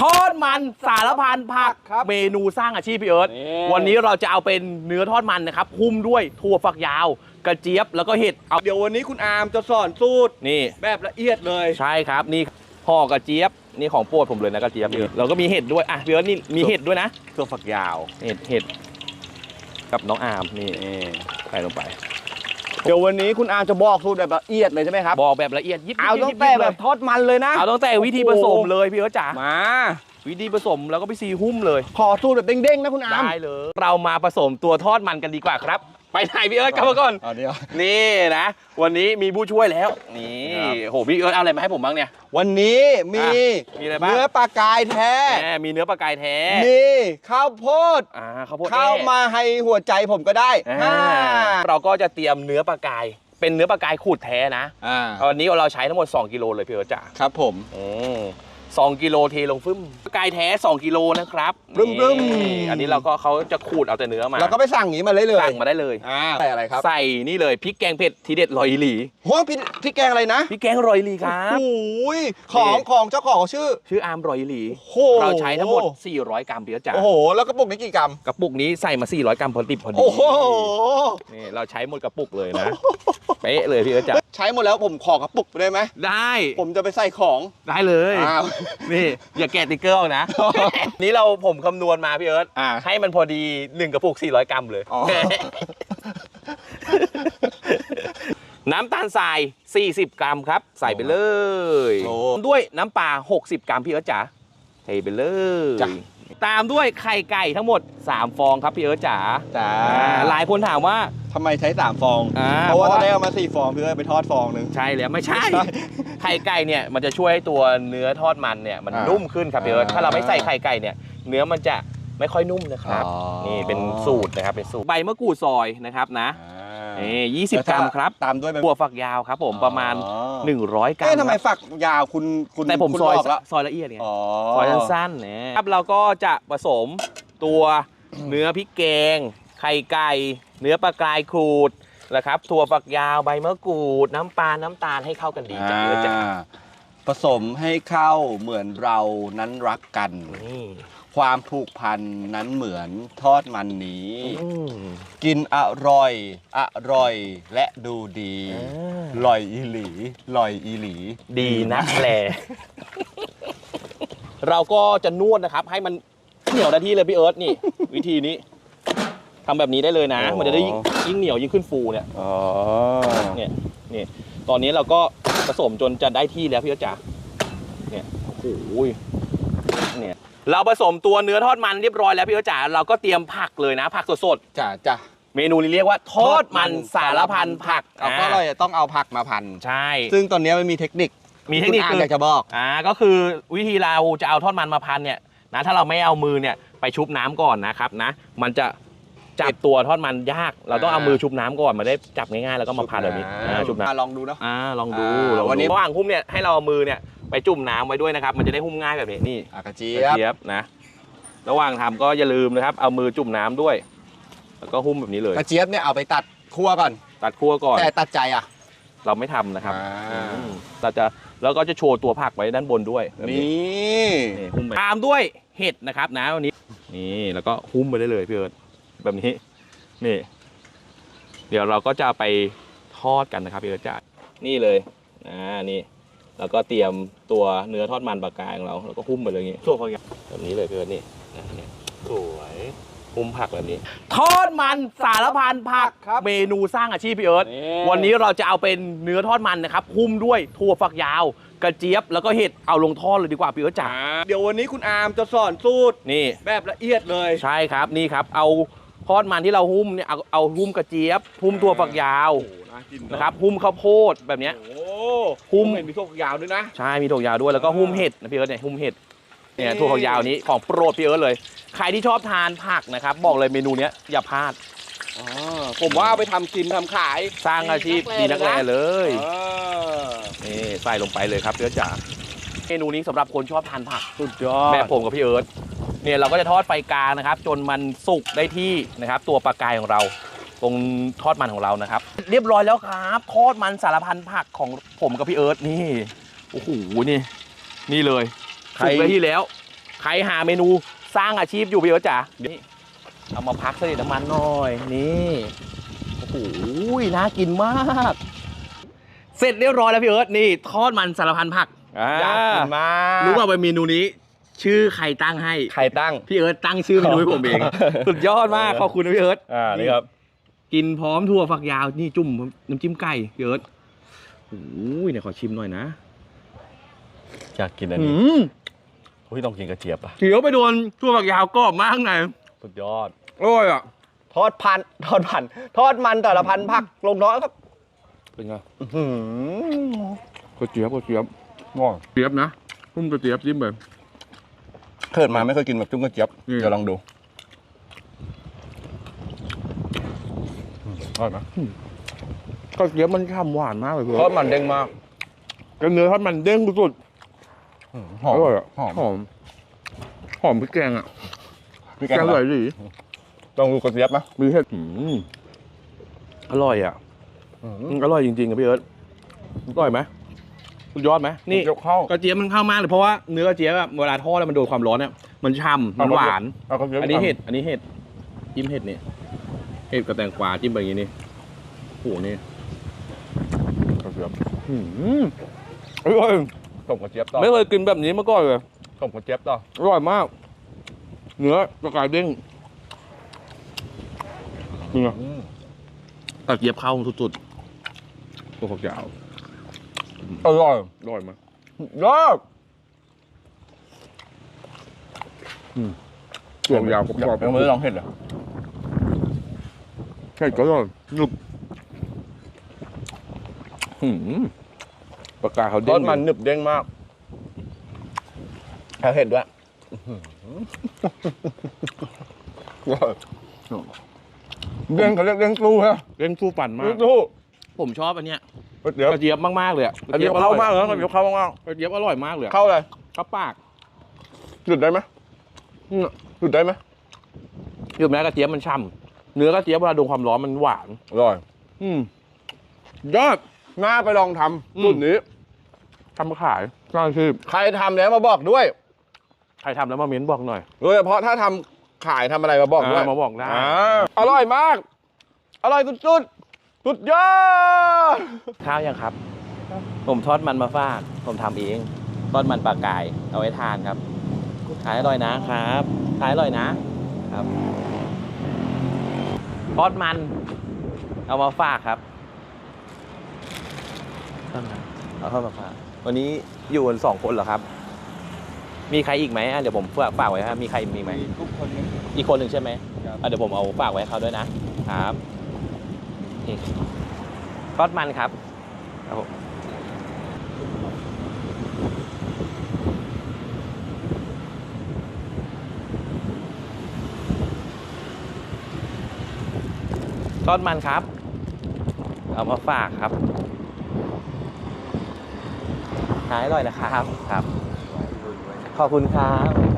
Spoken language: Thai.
ทอดมันสารพันผักครับเมนูสร้างอาชีพพี่เอิร์ธนี่ วันนี้เราจะเอาเป็นเนื้อทอดมันนะครับหุ้มด้วยถั่วฝักยาว กระเจี๊ยบแล้วก็เห็ดเอาเดี๋ยววันนี้คุณอาร์มจะสอนสูตรนี่แบบละเอียดเลย ใช่ครับนี่ห่อกระเจี๊ยบนี่ของโปรดผมเลยนะกระเจี๊ยบนี่ เราก็มีเห็ดด้วยอะพี่เอิร์ธนี่มีเห็ดด้วยนะ ตัวฝักยาวเห็ดเห็ดกับน้องอาร์มนี่ใส่ลงไป เดี๋ยววันนี้คุณอาร์มจะบอกสูตรแบบละเอียดเลยใช่ไหมครับ บอกแบบละเอียดยิบเอายิตั้ยิงแต่ยิแบบทอดมันเลยนะ เอาตั้งแต่วิธีผสมเลยพี่เอิร์ธจ๋ามา วิธีผสมแล้วก็ไปซีหุ้มเลย ขอสูตรแบบเด้งๆนะคุณอาร์มได้เลย เรามาผสมตัวทอดมันกันดีกว่าครับ ไปไหนพี่เอิร์ธกลับมาก่อน เอาเดี๋ยว นี่นะ วันนี้มีผู้ช่วยแล้ว นี่ครับ โหพี่เอิร์ธเอาอะไรมาให้ผมบ้างเนี่ย วันนี้มีอะมีอะไรบ้าง เนื้อปลากายแท้ แหมมีเนื้อปลากายแท้มีข้าวโพดอ่าข้าวโพดเข้าแน่มาให้หัวใจผมก็ได้อ่าอ่าเราก็จะเตรียมเนื้อปลากาย เป็นเนื้อปลากายขูดแท้นะอ่าวันนี้เราใช้ทั้งหมด 2 กิโลเลยพี่เอิร์ธจ๋าครับผม อืม สองกิโลเทลงฟึ่มปลากายแท้ 2 กิโลนะครับบึ้มบึ้ม นี่อันนี้เราก็เขาจะขูดเอาแต่เนื้อมาแล้วก็ไปสั่งอย่างนี้มาเลยเลยสั่งมาได้เลย อ่าใส่อะไรครับใส่นี่เลยพริกแกงเผ็ดทีเด็ดรอยอีหลีหัวพี่พี่แกงอะไรนะพริกแกงรอยอีหลีครับ โอ้ยของนี่ ของเจ้าของเขาชื่อ ชื่ออาร์มรอยอีหลี โอ้โห เราใช้ทั้งหมด 400 กรัมพี่เอิร์ธจ๋าโอ้โห แล้วกระปุกนี้กี่กรัม กระปุกนี้ใส่มา 400 กรัมพอดิบพอดีโอ้โห นี่เราใช้หมดกระปุกเลยนะเป๊ะเลยพี่เอิร์ธจ๋าใช้หมดแล้วผมขอกระปุกได้ไหม ได้ผมจะไปใส่ของ ได้เลย อ้าวนี่อย่าแกะติ๊กเกอร์เอานะ นี่เราผมคำนวณมาพี่เอิร์ธอ่า ให้มันพอดี1กระปุก 400 กรัมเลย อ๋อ น้ำตาลทราย 40 กรัมครับ ใส่ไปเลย โอ้ด้วยน้ำปลา 60 กรัมพี่เอิร์ธจ๋าเทไปเลยจ้ะ ตามด้วยไข่ไก่ทั้งหมด 3 ฟองครับพี่เอิร์ธจ๋าจ้าอ่าหลายคนถามว่า ทำไมใช้สามฟอง อ่า เพราะว่าเพตราะอนว่าแรกเอามาสี่ฟองเพื่อไปทอดฟองหนึ่ง ใช่แล้วไม่ใช่ใช่ไข่ไก่เนี่ยมันจะช่วยให้ตัวเนื้อทอดมันเนี่ยมันอ่านุ่มขึ้นครับพี่เอิร์ธอ่าถ้าเราไม่ใส่ไข่ไก่เนี่ยเนื้อมันจะไม่ค่อยนุ่มนะครับอ๋อ นี่เป็นสูตรนะครับเป็นสูตรใบมะกรูดซอยนะครับนะ อ่า นี่20กรัมครับตามด้วยใบบัวฝักยาวครับผมประมาณอ๋อ100 กรัมเอ๊ะทำไมครับฝักยาวคุณคุณแต่ผมคุณซอยบอกแล้วซอยละเอียดไงอ๋อซอยสั้นๆนะครับเราก็จะผสมตัวเนื้อพริกแกง ไข่ไก่ เนื้อปลากรายขูดนะครับถั่วฝักยาวใบมะกรูด น้ำปลาน้ำตาลให้เข้ากันดีจ้ะเดี๋ยวจะอ่าผสมให้เข้าเหมือนเรานั้นรักกันนี่ ความผูกพันนั้นเหมือนทอดมันนี้อืมกินอร่อย อร่อยและดูดีอ่าลอยอีหลีลอยอีหลี ดีนะแหละเราก็จะนวดนะครับ ให้มันเหนียวได้ที่เลยพี่เอิร์ธนี่ วิธีนี้ทำแบบนี้ได้เลยนะอ๋อมันจะได้ยิ่งยิ่งเหนียวยิ่งขึ้นฟูเนี่ยอ๋อเนี่ยนี่ตอนนี้เราก็ผสมจนจะได้ที่แล้วพี่เอิร์ธจ๋าเนี่ยโอ้โหเนี่ย เราผสมตัวเนื้อทอดมันเรียบร้อยแล้วพี่เอิร์ธจ๋าเราก็เตรียมผักเลยนะ ผักสดจ้ะจ้ะๆเมนูนี้เรียกว่าทอดมันสารพันผักเอาก็เราจะต้องเอาผักมาพัน ใช่ ซึ่งตอนนี้มันมีเทคนิคมีเทคนิคณอาคืออยากจะบอก อ่าก็คือวิธีเราจะเอาทอดมันมาพันเนี่ยนะถ้าเราไม่เอามือเนี่ยไปชุบน้ำก่อนนะครับนะ มันจะจับตัวทอดมันยาก เราต้องเอามือชุบน้ำก่อนมาได้จับง่ายๆแล้วก็มาพันแบบนี้อ่าชุบน้อะลองดูเนาะำอ่าลองดูอ่าลองดูวันนี้ ระหว่างหุ้มเนี่ยให้เราเอามือเนี่ย ไปจุ่มน้ำไว้ด้วยนะครับ มันจะได้หุ้มง่ายแบบนี้นี่อะกระเจี๊กยระบเทียบนะ ระหว่างทำก็อย่าลืมนะครับ เอามือจุ่มน้ำด้วย แล้วก็หุ้มแบบนี้เลย กระเจี๊ยบเนี่ยเอาไปตัดคั่วก่อน ตัดคั่วก่อน แต่ตัดใจอะ เราไม่ทำนะครับอ่า อืมเราจะแล้วก็จะโชว์ตัวผักไว้ด้านบนด้วยแบบนี่นี่หุ้มไปตามด้วยเห็ดนะครับนะวันนี้ นี่แล้วก็หุ้มไปได้เลยพี่เอิร์ธแบบนี้ นี่ เดี๋ยวเราก็จะไปทอดกันนะครับพี่เอิร์ธจ้านี่เลยอ่านี่ แล้วก็เตรียมตัวเนื้อทอดมันปลากายของเรา แล้วก็หุ้มไปเลยอย่างงี้ส่วนผักแบบนี้เลยพี่เอิร์ธนี่นะนี่สวยหุ้มผักแบบนี้ ทอดมันสารพันผักครับเมนูสร้างอาชีพพี่เอิร์ธนี่ วันนี้เราจะเอาเป็นเนื้อทอดมันนะครับหุ้มด้วยถั่วฝักยาว กระเจี๊ยบแล้วก็เห็ดเอาลงทอดเลยดีกว่าพี่เอิร์ธจ๋าเดี๋ยววันนี้คุณอาร์มจะสอนสูตรนี่ แบบละเอียดเลย ใช่ครับนี่ครับ เอาทอดมันที่เราหุ้มเนี่ยเอาเอาหุ้มกระเจี๊ยบหุ้มถั่วฝักยาวโอ้โหน่ากินเอนะครับหุ้มข้าวโพดแบบเนี้ยโอ้หุ้ มเห็นมีถั่วฝักยาวด้วยนะ ใช่มีถั่วฝักยาวด้วยแล้วก็หุ้มเห็ดนะพี่เอิร์ธเนี่ยหุ้มเห็ดเนี่ยนี่ถั่วฝักยาวนี้ของโปรดพี่เอิร์ธเลย ใครที่ชอบทานผักนะครับ บอกเลยเมนูเนี้ยอย่าพลาดอ๋อผมว่าเอาไปทำกินทำขาย สร้างอาชีพดีนักแลเลยเออนี่ใส่ลงไปเลยครับพี่เอิร์ธจ๋าเมนูนี้สำหรับคนชอบทานผักสุดยอดแบบผมกับพี่เอิร์ธเนี่ยเราก็จะทอดไฟกลางนะครับ จนมันสุกได้ที่นะครับ ตัวปลากายของเรา ตรงทอดมันของเรานะครับ เรียบร้อยแล้วครับทอดมันสารพันผักของผมกับพี่เอิร์ธนี่โอ้โหนี่ นี่เลยใครสุกได้ที่แล้ว ใครหาเมนูสร้างอาชีพอยู่พี่เอิร์ธจ๋าเดี๋ยวเอามาพักเสด็จน้ำมันหน่อยนี่โอ้โหน่ากินมาก เสร็จเรียบร้อยแล้วพี่เอิร์ธนี่ ทอดมันสารพันผักอ่าอยากกินมากรู้ว่าเป็นเมนูนี้ชื่อใครตั้งให้ ใครตั้ง พี่เอิร์ธตั้งชื่อเมนูให้ผมเอง สุดยอดมาก ขอบคุณนะพี่เอิร์ธอ่า นี่ครับ กินพร้อมถั่วฝักยาวนี่จุ่มน้ำจิ้มไก่พี่เอิร์ธโอ้ยเนี่ยขอชิมหน่อยนะอยากกินอันอืนี้มอุ้ยต้องกินกระเจี๊ยบอะเขียวไปโดนถั่วฝักยาวกรอบมากข้างในสุดยอดอร่อยอะทอดพันทอดพันทอดมันแต่ละพันผักลงน้อยครับเป็นไงอื้อหือกระเจี๊ยบกระเจี๊ยบง่วงเจี๊ยบนะพุ่มกระเจี๊ยบจิ้มไปเกิดมาไม่เคยกินแบบจุ้งกระเจี๊ยบอืมเดี๋ยวลองดู ร่อยไหมกระเจี๊ยบมันฉ่ำหวานมากเลยเพื่ทออดมันเด้งมากนเนื้อทอดมันเด้งสุดหอมอร่อยอะหอม หอมหอมพริกแกงอะพี่แกแกงงออร่ร่ออยยดีลองดูกระเจี๊ยบไหมมีเห็ดอืมอร่อยอะอืมอืมอร่อยจริงๆครับพี่เอิร์ธอร่อยไหมสุดยอดไหมนี่ยกเข้ากระเจี๊ยบมันเข้ามากเลยเพราะว่าเนื้อกระเจี๊ยบอะเวลาทอดแล้วมันโดนความร้อนเนี่ยมันฉ่ำมันหวานเอากระเจี๊ยบอันนี้เห็ดอันนี้เห็ดจิ้มเห็ดนี่ เห็ดกับแตงกวาจิ้มไปอย่างนี้นี่โอ้โหนี่กระเจี๊ยบอืมอร่อยต้มกระเจี๊ยบต่อไม่เคยกินแบบนี้มาก่อนเลยต้มกระเจี๊ยบต่ออร่อยมาก เนื้อกระกายเด้งนี่ไงอืมตะเกียบเข้าสุดๆตัวฝักยาวอร่อยอร่อยมากยอดตัวฝักยาวกรอบยังไม่ได้ลองเห็ดเหรอๆ เห็ดก็อร่อยหนุบหืมปากกาเขาทเด้องดมันหนึบเด้งมากแถวเห็ดด้วยเด้งเขาเรียกเด้งตู้ฮะเด้งสู้ปั่นมาเด้กงตู้ผมชอบอันเนี้ยเดี๋ยวกระเจี๊ยบมากๆเลยอะอันนี้เข้ามากเลยนะอันนี้เข้ามากกระเจี๊ยบอร่อยมากเลยอะเข้าเลยเข้าปากหยุดได้ไหมอืมหยุดได้ไหมคือแม้กระเจี๊ยบมันช่ำ เนื้อกระเจี๊ยบเวลาโดนความร้อนมันหวาน อร่อย อืมยอดน่าไปลองทอืมำสูตรนี้ทำขายสร้างอาชีพใครทำแล้วมาบอกด้วยใครทำแล้วมาเม้นบอกหน่อยโดยเฉพาะถ้าทำขายทำอะไรมาบอกด้วยอ่ามาบอกได้าอร่อยมาก อร่อยสุดๆสุดยอดข้าวยังครับ ผมทอดมันมาฝากผมทำเองทอดมันปลากายเอาไว้ทานครับ ขายอร่อยนะครับ ขายอร่อยนะครับ ทอดมัน เอามาฝากครับเอาทอดมาฝากวันนี้อยู่กันสองคนเหรอครับ มีใครอีกไหมอะเดี๋ยวผมฝากฝากไว้ครับมีใครมีไหมทุกคนนี้อีกคนหนึ่งใช่ไหมครับอะเดี๋ยวผมเอาฝากไว้ให้เขาด้วยนะครับนี่ทอดมันครับครับผม ทอดมันครับ เอามาฝากครับขายอร่อยนะครับครับ ขอบคุณครับ